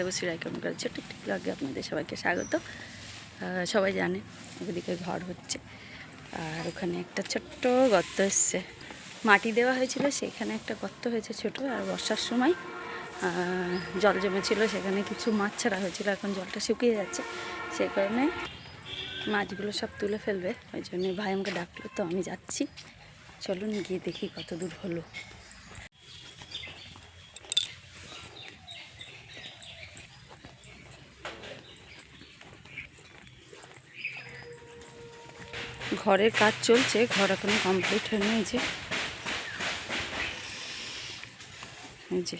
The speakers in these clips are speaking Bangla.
দেবশ্রী রায়কম করে। ছোট্ট একটি আপনাদের সবাইকে স্বাগত। সবাই জানে ওদিকে ঘর হচ্ছে। আর ওখানে একটা ছোট্ট গর্ত এসছে। মাটি দেওয়া হয়েছিল, সেখানে একটা গর্ত হয়েছে ছোট, আর বর্ষার সময় জল জমেছিল, সেখানে কিছু মাছ ছাড়া হয়েছিল। এখন জলটা শুকিয়ে যাচ্ছে। সেই কারণে মাছগুলো সব তুলে ফেলবে। ওই জন্য ভাই আমাকে ডাকলো, তো আমি যাচ্ছি। চলুন গিয়ে দেখি কত দূর হলো। ঘরের কাজ চলছে, ঘর এখনও কমপ্লিট হয়নি, এই যে। এই যে।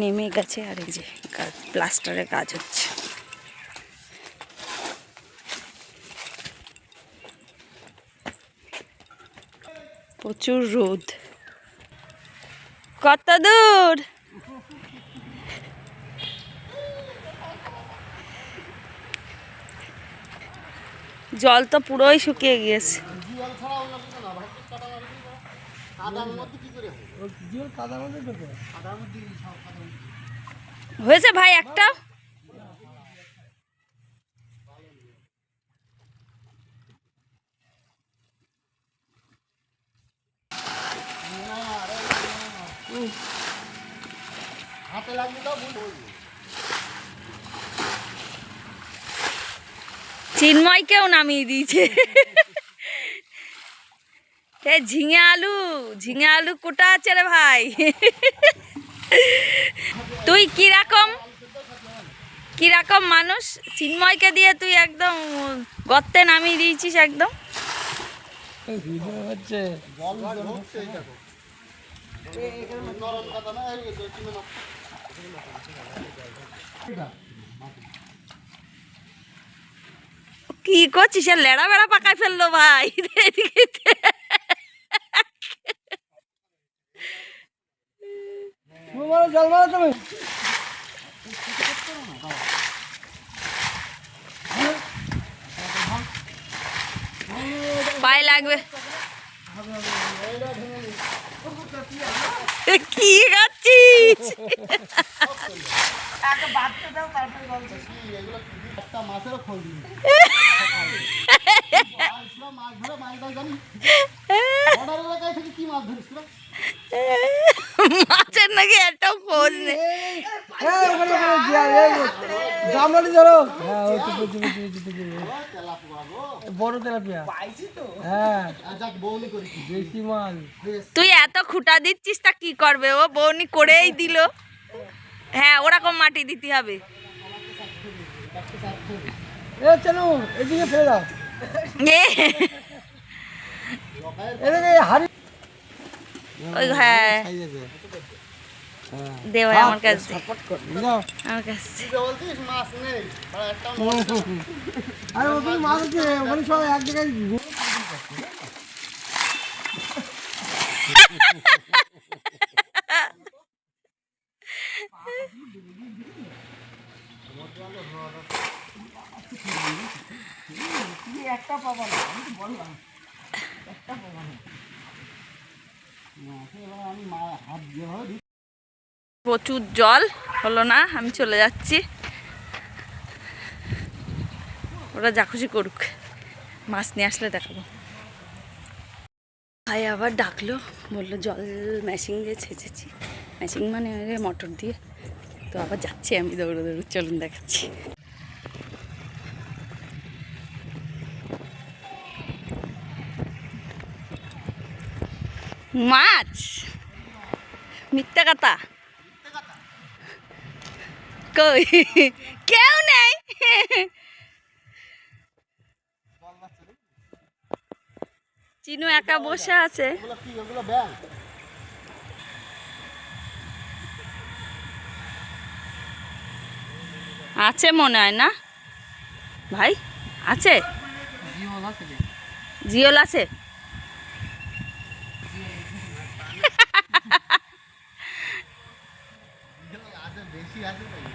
নেমে গেছে আর এই যে প্লাস্টারের কাজ হচ্ছে। প্রচুর রোদ। কত দূর? জল তো পুরোই শুকিয়ে গিয়েছে। হয়েছে ভাই একটা হাতে লাগলে তো ভুল হয়ে চিন্ময়কেও নামিয়ে দিয়েছে। ঝিঙে আলু ঝিঙে আলু কোটা আছে রে ভাই। তুই কীরকম কীরকম মানুষ? চিন্ময়কে দিয়ে তুই একদম গর্তে নামিয়ে দিয়েছিস একদম জল জল হচ্ছে এই দেখো নরম কথা না এই যে চিনে নাও। কি করছিস? লেড়া বেড়া পাকায় ফেলল ভাই। পায়ে লাগবে। কি খাচ্ছিস? একটা মাছেরও খোঁজ নেই আসলাম, মাছ ধরে মাছ ধরে জানি বর্ডার এলাকায় থেকে কি মাছ ধরিস তোরা? মাছের নাকি একটাও খোঁজ নেই গামলাটি ধরো হ্যাঁ ওই তো। বড় তেলাপিয়া হ্যাঁ মাল তুই এত খুঁটা দিচ্ছিস তা কি করবে? ও বৌনি করেই দিল। হ্যাঁ ওরকম মাটি দিতে হবে। এ চালু এদিকে ফেলে দাও। এ, এদিকে হাড়ি ওই হ্যাঁ। খাই যাবে দে ভাই আমার কাছে। আমার কাছে। মাছ একটা আছে। ওখানে সবাই এক জায়গায় ঘুরে- প্রচুর জল হলো না, আমি চলে যাচ্ছি। ওরা যা খুশি করুক, মাছ নিয়ে আসলে দেখাবো। ভাই আবার ডাকলো, বলল জল মেশিন দিয়ে ছেঁচেছি। মেশিন মানে মোটর দিয়ে। তো আবার যাচ্ছি আমি দৌড়ো দৌড়ো চলুন দেখাচ্ছি। মাছ। মিথ্যা কথা। কই? কেউ নেই। চিনু একা বসে আছে। আছে মনে হয় না? ভাই, আছে? জিওল আছে। আছে বেশি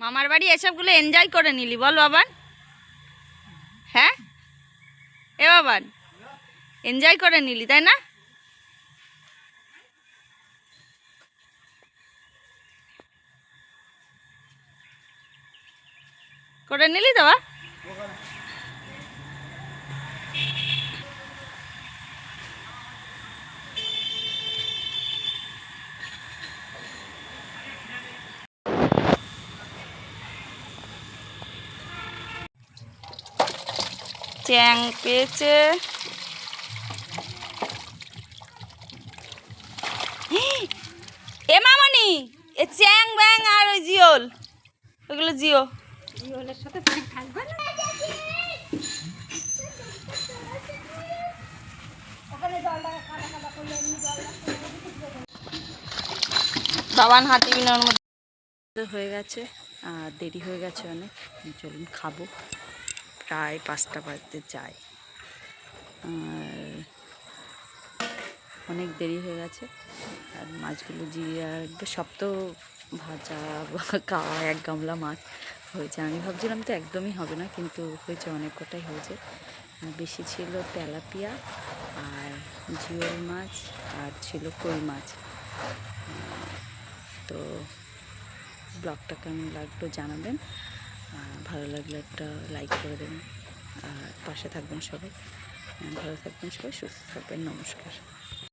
মামার বাড়ি এসবগুলো এনজয় করে নিলি, বল বাবান। হ্যাঁ? এ বাবান এনজয় করে নিলি, তাই না? করে নিলি তো, বা? চ্যাং পেয়েছে। এ মামনি এ চ্যাং ব্যাং আর ওই জিওল। ওগুলো জিও। বাবান হাতি বিনোর মধ্যে হয়ে গেছে আর দেরি হয়ে গেছে অনেক। চলুন খাব। প্রায় পাঁচটা বাজতে যায়। আর অনেক দেরি হয়ে গেছে। আর মাছগুলো রাখবে সব তো ভাজা খাওয়া এক গামলা মাছ হয়েছে। আমি ভাবছিলাম তো একদমই হবে না, কিন্তু হয়েছে অনেক কটাই হয়েছে। বেশি ছিল তেলাপিয়া আর জিওল মাছ আর ছিল কই মাছ। তো ব্লগটা কেমন লাগল জানাবেন। ভালো লাগলে একটা লাইক করে দেবেন। আর পাশে থাকবেন সবাই। ভালো থাকবেন সবাই, সুস্থ থাকবেন, নমস্কার।